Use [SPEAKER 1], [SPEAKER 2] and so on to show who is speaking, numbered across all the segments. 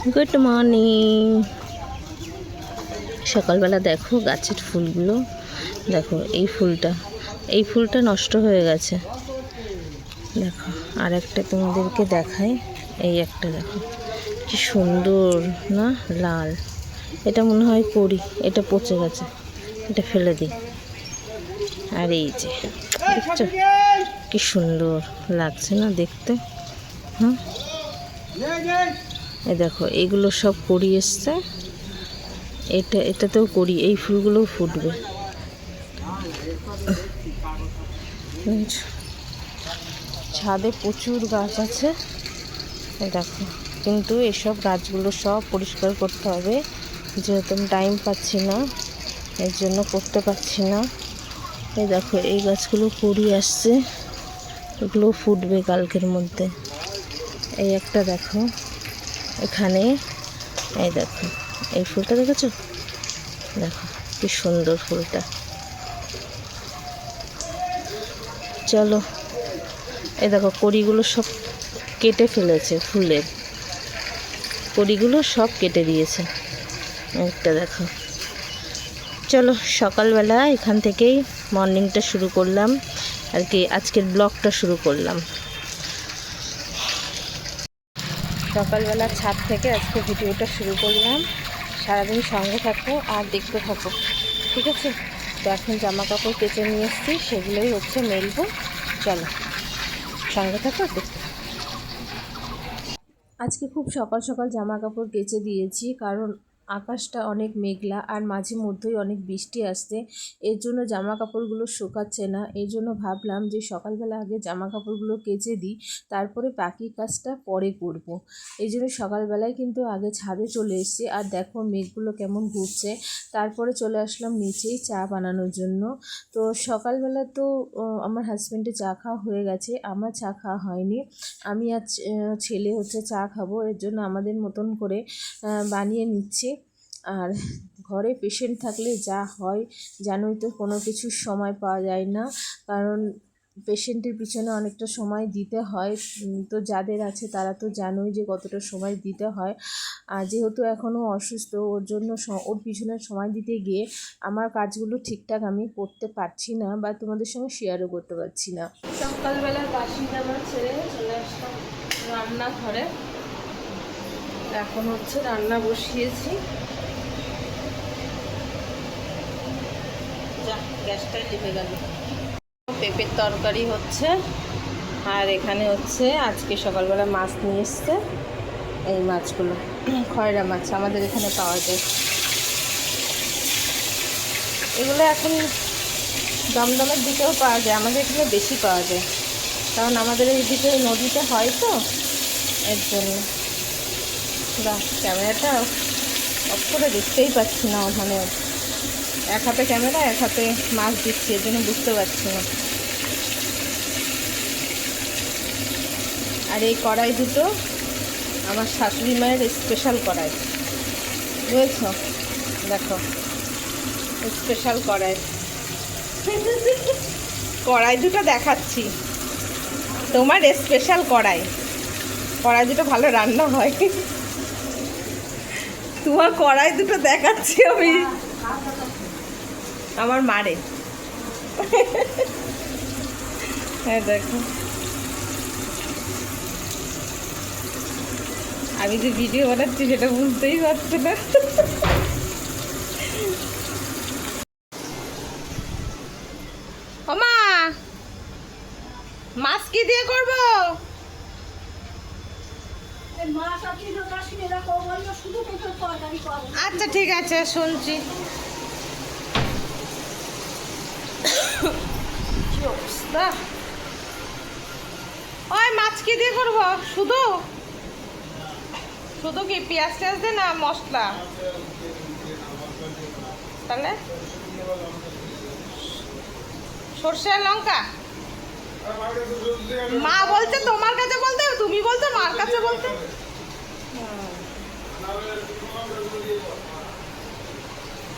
[SPEAKER 1] Good morning সকালবেলা দেখো গাছের ফুলগুলো। দেখো এই ফুলটা। এই ফুলটা নষ্ট হয়ে গেছে। দেখো আর একটা তোমাদেরকে দেখাই। এই একটা দেখো। কি সুন্দর, না? লাল। এটা মনে হয় করি এটা পচে গেছে। এটা ফেলে দিই। আর এই যে, দেখছ? কি সুন্দর লাগছে না দেখতে? হুম এই দেখো, এগুলো সব করি এসছে। এটা, এটাতেও করি, এই ফুলগুলোও ফুটবে। ছাদে প্রচুর গাছ আছে। দেখো, কিন্তু এসব গাছগুলো সব পরিষ্কার করতে হবে। যেহেতু আমি টাইম পাচ্ছি না, এর জন্য করতে পারছি না। এই দেখো, এই গাছগুলো কুড়ি আসছে। এগুলো ফুটবে কালকের মধ্যে। এই একটা দেখো। এখানে, এই দেখো, এই ফুলটা দেখেছ? দেখো, কি সুন্দর ফুলটা। চলো, এই দেখো, কড়িগুলো সব কেটে ফেলেছে ফুলের। কড়িগুলো সব কেটে দিয়েছে। একটা দেখো। চলো, সকালবেলা এখান থেকেই মর্নিংটা শুরু করলাম। আর কি, আজকের ব্লগটা শুরু করলাম। সকালবেলা ছাদ থেকে আজকে ভিডিওটা শুরু করলাম। সারাদিন সঙ্গে থাকো আর দেখতে থাকো, ঠিক আছে? তো এখন জামা কাপড় কেচে নিয়ে এসেছি, সেগুলোই হচ্ছে মেলবো। চলো, সঙ্গে থাকো, দেখতে। আজকে খুব সকাল সকাল জামা কাপড় কেচে দিয়েছি, কারণ আকাশটা অনেক মেঘলা আর মাঝে মধ্যেই অনেক বৃষ্টি আসছে। এর জন্য জামা কাপড়গুলো শুকাচ্ছে না। এই জন্য ভাবলাম যে সকালবেলা আগে জামা কাপড়গুলো কেচে দিই, তারপরে বাকি কাজটা পরে করব। এই জন্য সকালবেলায় কিন্তু আগে ছাদে চলে এসেছি আর দেখো মেঘগুলো কেমন ঘুরছে। তারপরে চলে আসলাম নিচেই চা বানানোর জন্য। তো সকালবেলা তো আমার হাজব্যান্ডে চা খাওয়া হয়ে গেছে। আমার চা খাওয়া হয়নি। আমি আজ ছেলে হচ্ছে চা খাব। এর জন্য আমাদের মতন করে বানিয়ে নিচ্ছি। আর ঘরে পেশেন্ট থাকলে যা হয়, জানোই তো কোনো কিছুর সময় পাওয়া যায় না। কারণ পেশেন্টের পিছনে অনেকটা সময় দিতে হয়। তো যাদের আছে তারা তো জানোই যে কতটা সময় দিতে হয়। আর যেহেতু এখনও অসুস্থ, ওর জন্য ওর পিছনে সময় দিতে গিয়ে আমার কাজগুলো ঠিকঠাক আমি করতে পারছি না বা তোমাদের সঙ্গে শেয়ারও করতে পারছি না। সকালবেলা বাসি জামা ছেড়ে চলে আসলাম রান্নাঘরে। এখন হচ্ছে রান্না বসিয়েছি। গ্যাসটাই লিভে গেল। পেঁপের তরকারি হচ্ছে। আর এখানে হচ্ছে আজকে সকালবেলা মাছ নিয়ে এসছে এই মাছগুলো, খয়রা মাছ আমাদের এখানে পাওয়া যায়। এগুলো এখন দমদমের দিকেও পাওয়া যায়, আমাদের এখানে বেশি পাওয়া যায়। কারণ আমাদের এই দিকে নদীতে হয় তো, এর জন্য। ক্যামেরাটা অফ করে দেখতেই পাচ্ছি না ওখানে। এক হাতে ক্যামেরা এক হাতে মাছ দিচ্ছি এর জন্য বুঝতে পারছি না। আর এই কড়াই দুটো আমার শাশুড়ি মায়ের স্পেশাল কড়াই। বুঝেছ? দেখো স্পেশাল কড়াই। কড়াই দুটো দেখাচ্ছি। তোমার স্পেশাল কড়াই। কড়াই দুটো ভালো রান্না হয়। তোমার কড়াই দুটো দেখাচ্ছি আমি। আমার মারে। হ্যাঁ দেখো। আমি যে ভিডিও বানাচ্ছি সেটা বুঝতেই পারছি না। মাছ কি দিয়ে করব? আচ্ছা ঠিক আছে শুনছি। কি ওই মাছ কি দিয়ে করব? শুধু? শুধু কি পেঁয়াজ টেয়াজ দে না মশলা? তাহলে? সর্ষে লঙ্কা? মা বলছে তোমার কাছে বলতে, তুমি বলছো মার কাছে বলতে।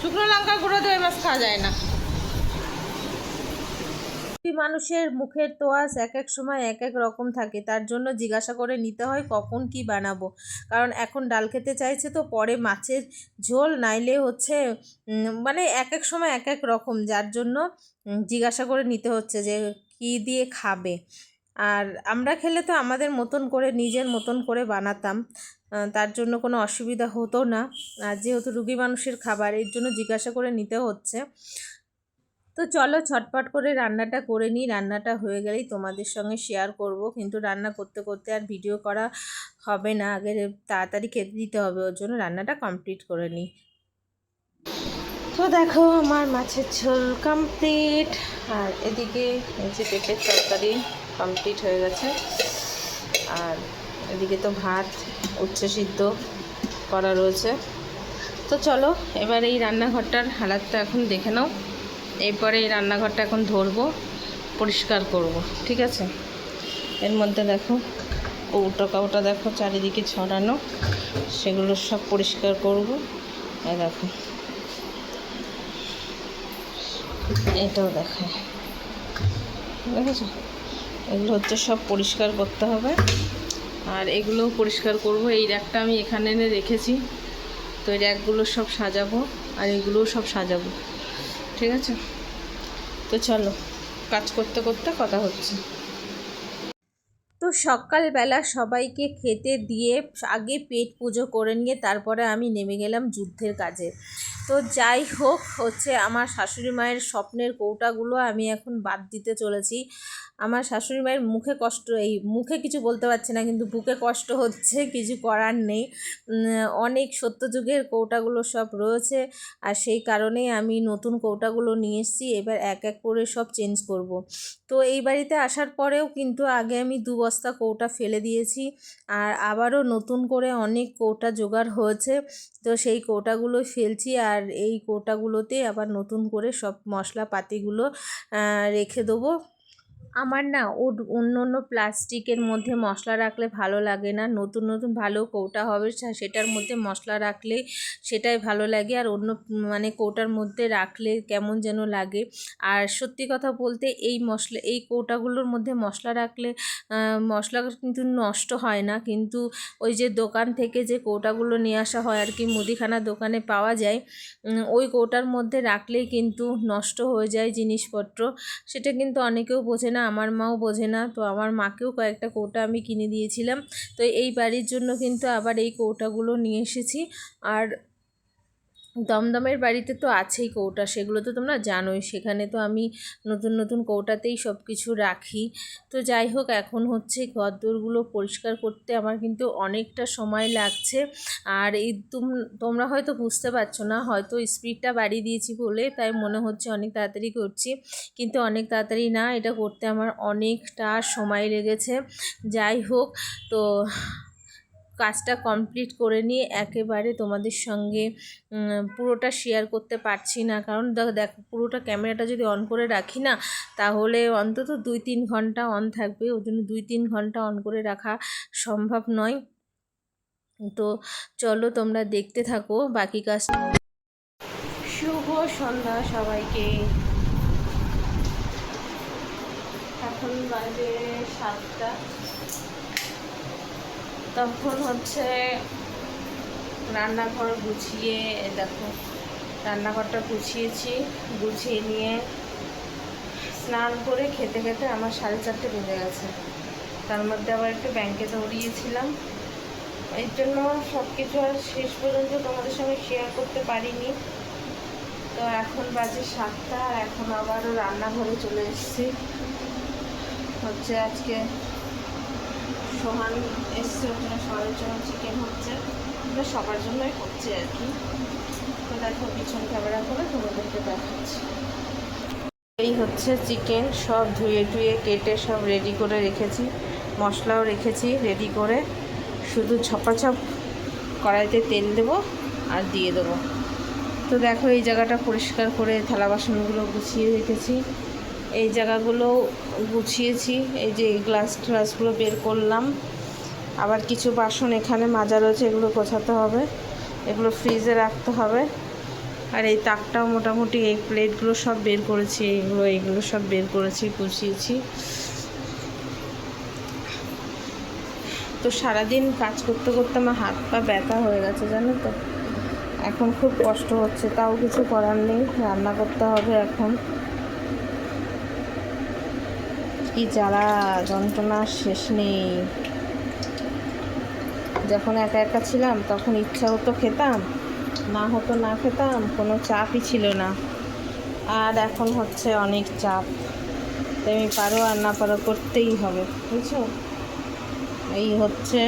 [SPEAKER 1] শুকনো লঙ্কা গুঁড়ো দিয়ে মাছ খাওয়া যায় না। মানুষের মুখের তোয়াজ এক এক সময় এক এক রকম থাকে। তার জন্য জিজ্ঞাসা করে নিতে হয়, কখন কি বানাবো? কারণ এখন ডাল খেতে চাইছে তো পরে মাছের ঝোল নাইলে হচ্ছে মানে এক এক সময় এক এক রকম। যার জন্য জিজ্ঞাসা করে নিতে হচ্ছে যে কী দিয়ে খাবে। আর আমরা খেলে তো আমাদের মতন করে, নিজের মতন করে বানাতাম। তার জন্য কোনো অসুবিধা হতো না। আর যেহেতু রুগী মানুষের খাবার, এর জন্য জিজ্ঞাসা করে নিতে হচ্ছে। তো চলো ছটপট করে রান্নাটা করে নিই। রান্নাটা হয়ে গেলেই তোমাদের সঙ্গে শেয়ার করব। কিন্তু রান্না করতে করতে আর ভিডিও করা হবে না। আগে তাড়াতাড়ি খেতে দিতে হবে। ওর জন্য রান্নাটা কমপ্লিট করে নিই। তো দেখো, আমার মাছের ঝোল কমপ্লিট আর এদিকে যে পেঁপের তরকারি কমপ্লিট হয়ে গেছে। আর এদিকে তো ভাত উচ্চ সিদ্ধ করা রয়েছে। তো চলো, এবার এই রান্নাঘরটার হালাতটা এখন দেখে নাও। এরপরে এই রান্নাঘরটা এখন ধরবো, পরিষ্কার করব, ঠিক আছে? এর মধ্যে দেখো, কৌটো কাউটা দেখো, চারিদিকে ছড়ানো, সেগুলো সব পরিষ্কার করব। এই দেখো, এটাও দেখায় দেখেছ? এগুলো হচ্ছে সব পরিষ্কার করতে হবে। আর এগুলোও পরিষ্কার করব। এই র্যাকটা আমি এখানে এনে রেখেছি। তো এই র্যাকগুলো সব সাজাবো, আর এগুলোও সব সাজাবো। ঠিক আছে? তো চলো, কাজ করতে করতে কথা হচ্ছে। তো সকালবেলা সবাইকে খেতে দিয়ে আগে পেট পুজো করে নিয়ে তারপরে আমি নেমে গেলাম যুদ্ধের কাজে। তো যাই হোক, হচ্ছে আমার শাশুড়ি মায়ের স্বপ্নের কৌটাগুলো আমি এখন বাদ দিতে চলেছি। আমার শাশুড়ি মায়ের মুখে কষ্ট, এই মুখে কিছু বলতে পারছে না, কিন্তু বুকে কষ্ট হচ্ছে, কিছু করার নেই। অনেক সত্যযুগের কৌটাগুলো সব রয়েছে, আর সেই কারণেই আমি নতুন কৌটাগুলো নিয়ে এসেছি, এবার এক এক করে সব চেঞ্জ করব। তো এই বাড়িতে আসার পরেও কিন্তু আগে আমি দু বস্তা কৌটা ফেলে দিয়েছি, আর আবারও নতুন করে অনেক কৌটা জোগাড় হয়েছে। তো সেই কৌটাগুলো ফেলছি, আর এই কৌটাগুলোতে আবার নতুন করে সব মশলাপাতিগুলো রেখে দেবো। আমার না ওর অন্য অন্য প্লাস্টিকের মধ্যে মশলা রাখলে ভালো লাগে না। নতুন নতুন ভালো কৌটা হবে সেটার মধ্যে মশলা রাখলে সেটাই ভালো লাগে। আর অন্য মানে কৌটার মধ্যে রাখলে কেমন যেন লাগে। আর সত্যি কথা বলতে এই মশলা, এই কৌটাগুলোর মধ্যে মশলা রাখলে মশলা কিন্তু নষ্ট হয় না। কিন্তু ওই যে দোকান থেকে যে কৌটাগুলো নিয়ে আসা হয় আর কি, মুদিখানা দোকানে পাওয়া যায় ওই কৌটার মধ্যে রাখলেই কিন্তু নষ্ট হয়ে যায় জিনিসপত্র। সেটা কিন্তু অনেকেও বোঝে না। আমার মাও বোঝে না, তো আমার মাকেও কয়েকটা কৌটা আমি কিনে দিয়েছিলাম। তো এই বাড়ির জন্য কিন্তু আবার এই কৌটাগুলো নিয়ে এসেছি। আর দমদমের বাড়িতে তো আছেই কৌটা, সেগুলো তো তোমরা জানোই। সেখানে তো আমি নতুন নতুন কৌটাতেই সব কিছু রাখি। তো যাই হোক, এখন হচ্ছে ঘরদোরগুলো পরিষ্কার করতে আমার কিন্তু অনেকটা সময় লাগছে। আর এই তুম- তোমরা হয়তো বুঝতে পারছ না, হয়তো স্পিডটা বাড়িয়ে দিয়েছি বলে, তাই মনে হচ্ছে অনেক তাড়াতাড়ি করছি। কিন্তু অনেক তাড়াতাড়ি না, এটা করতে আমার অনেকটা সময় লেগেছে। যাই হোক, তো কাজটা কমপ্লিট করে নিয়ে একেবারে তোমাদের সঙ্গে পুরোটা শেয়ার করতে পারছি না। কারণ দেখো, পুরোটা ক্যামেরাটা যদি অন করে রাখি না, তাহলে অন্তত দুই তিন ঘণ্টা অন থাকবে। ওই জন্য দুই তিন ঘণ্টা অন করে রাখা সম্ভব নয়। তো চলো তোমরা দেখতে থাকো বাকি কাজ। শুভ সন্ধ্যা সবাইকে। এখন বাজে সাতটা। তখন হচ্ছে রান্নাঘর গুছিয়ে দেখো, রান্নাঘরটা গুছিয়েছি, গুছিয়ে নিয়ে স্নান করে খেতে খেতে আমার সাড়ে চারটে বেজে গেছে। তার মধ্যে আবার একটু ব্যাংকে দৌড়িয়েছিলাম। এর জন্য সব কিছু আর শেষ পর্যন্ত তোমাদের সঙ্গে শেয়ার করতে পারিনি। তো এখন বাজে সাতটা, আর এখন আবারও রান্নাঘরে চলে এসেছি। হচ্ছে আজকে সোহান এসছে ওখানে সবার জন্য চিকেন হচ্ছে। ওটা সবার জন্যই করছে আর কি। তো দেখো, পিছন ক্যামেরা করে তোমাদেরকে দেখাচ্ছি। এই হচ্ছে চিকেন সব ধুয়ে টুয়ে কেটে সব রেডি করে রেখেছি। মশলাও রেখেছি রেডি করে। শুধু ছপাছপ কড়াইতে তেল দেবো আর দিয়ে দেবো। তো দেখো, এই জায়গাটা পরিষ্কার করে থালা বাসনগুলো গুছিয়ে রেখেছি। এই জায়গাগুলো গুছিয়েছি, এই যে গ্লাস ট্লাসগুলো বের করলাম। আবার কিছু বাসন এখানে মাজা রয়েছে, এগুলো গোছাতে হবে, এগুলো ফ্রিজে রাখতে হবে। আর এই তাকটাও মোটামুটি এই প্লেটগুলো সব বের করেছি এইগুলো এইগুলো সব বের করেছি, গুছিয়েছি। তো সারাদিন কাজ করতে করতে আমার হাত পা ব্যথা হয়ে গেছে, জানো তো? এখন খুব কষ্ট হচ্ছে, তাও কিছু করার নেই, রান্না করতে হবে এখন। কি জ্বালা যন্ত্রণার শেষ নেই। যখন একা একা ছিলাম, তখন ইচ্ছা হতো খেতাম, না হতো না খেতাম, কোনো চাপই ছিল না। আর এখন হচ্ছে অনেক চাপ। তুমি পারো আর না পারো করতেই হবে, বুঝছ? এই হচ্ছে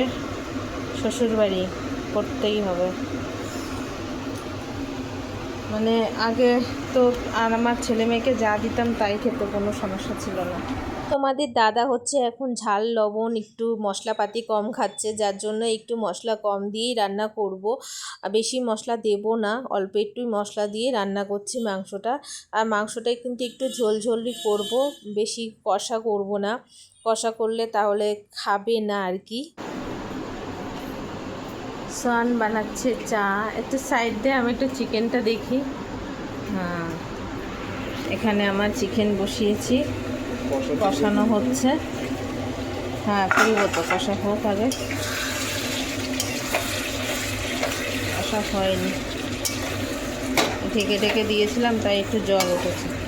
[SPEAKER 1] শ্বশুরবাড়ি, করতেই হবে। মানে আগে তো আর আমার ছেলে মেয়েকে যা দিতাম তাই খেতে কোনো সমস্যা ছিল না। তোমাদের দাদা হচ্ছে এখন ঝাল, লবণ, একটু মশলাপাতি কম খাচ্ছে, যার জন্য একটু মশলা কম দিয়েই রান্না করব। আর বেশি মশলা দেব না, অল্প একটু মশলা দিয়ে রান্না করছি মাংসটা। আর মাংসটাই কিন্তু একটু ঝোল ঝোলই করব, বেশি কষা করব না। কষা করলে তাহলে খাবে না আর কি। সান বানাচ্ছে চা। একটু সাইড দিয়ে আমি একটু চিকেনটা দেখি। হ্যাঁ এখানে আমার চিকেন বসিয়েছি। কষানো হচ্ছে। হ্যাঁ করব তো কষা হোক আগে। কষা হয়নি। ঢেকে ঢেকে দিয়েছিলাম, তাই একটু জল উঠেছে।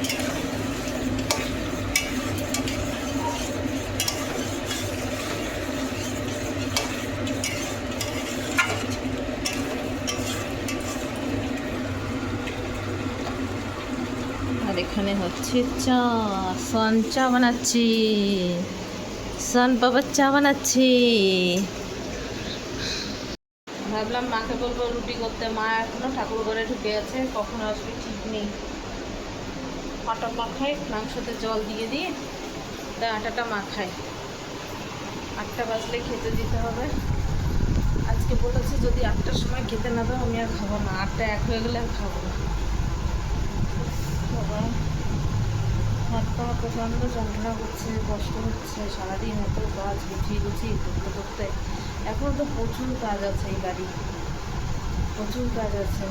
[SPEAKER 1] আর এখানে হচ্ছে চা সন চা বানাচ্ছি। সন বাবার চা বানাচ্ছি। ভাবলাম মাকে বলব রুটি করতে। মা এখনও ঠাকুর ঘরে ঢুকে আছে, কখন আসবে ঠিক নেই। আটা মাখাই, মাংসতে জল দিয়ে দিয়ে তা আটাটা মাখাই। আটটা বাজলে খেতে দিতে হবে। আজকে বলেছে যদি আটটার সময় খেতে না দাও, আমি আর খাব না। আটটা এক হয়ে গেলে আর খাব না। হাত পা প্রচণ্ড যন্ত্রণা করছে, কষ্ট হচ্ছে, সারাদিন এত কাজ গুছিয়ে গুছিয়ে করতে করতে। এখনও তো প্রচুর কাজ আছে এই বাড়ি। প্রচুর কাজ আছে।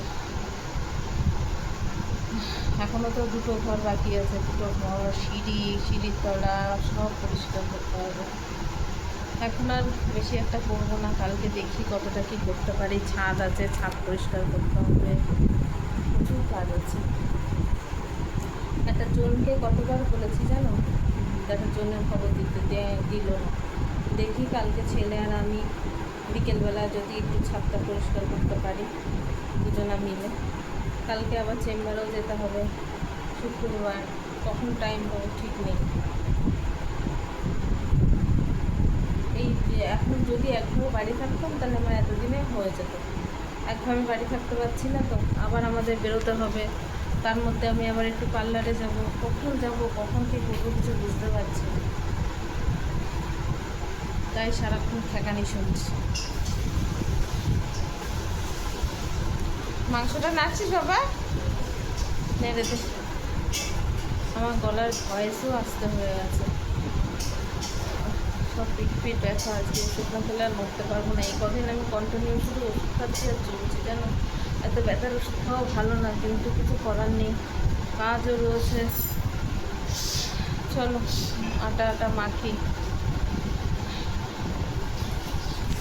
[SPEAKER 1] এখনও তো দুটো ঘর বাকি আছে, দুটো ঘর, সিঁড়ি, সিঁড়ির তলা, সব পরিষ্কার করতে হবে। এখন আর বেশি একটা করব না, কালকে দেখি কতটা কি করতে পারি। ছাদ আছে, ছাদ পরিষ্কার করতে হবে। প্রচুর কাজ আছে। একটা জনকে কতবার বলেছি জানো? একটা জনের খবর দিতে দিল না। দেখি কালকে ছেলে আর আমি বিকেলবেলা যদি একটু ছাদটা পরিষ্কার করতে পারি, দুজনা মিলে। কালকে আবার চেম্বারেও যেতে হবে। শুক্রবার, কখন টাইম পাবো ঠিক নেই। এই এখন যদি একভাবে বাড়ি থাকতাম, তাহলে আমার এতদিনে হয়ে যেত। একভাবে বাড়ি থাকতে পারছি না তো, আবার আমাদের বেরোতে হবে। তার মধ্যে আমি আবার একটু পার্লারে যাব। কখন যাব, কখন কী করব কিছু বুঝতে পারছি তাই সারাক্ষণ ঠেকানি শুনছি। মাংসটা নাচছিস বাবা? নেড়ে দে। আমার গলার ভয়েসও আসতে হয়ে গেছে। সব পিঠ পিঠ ব্যথা, আজকে ওষুধ না খেলে আর নড়তে পারব না। এই কদিন আমি কন্টিনিউ শুধু ওষুধ খাচ্ছি আর চলছি জানো এত ব্যথার ওষুধ খাওয়া ভালো না, কিন্তু কিছু করার নেই। কাজও রয়েছে। চলো আটা আটা মাখি।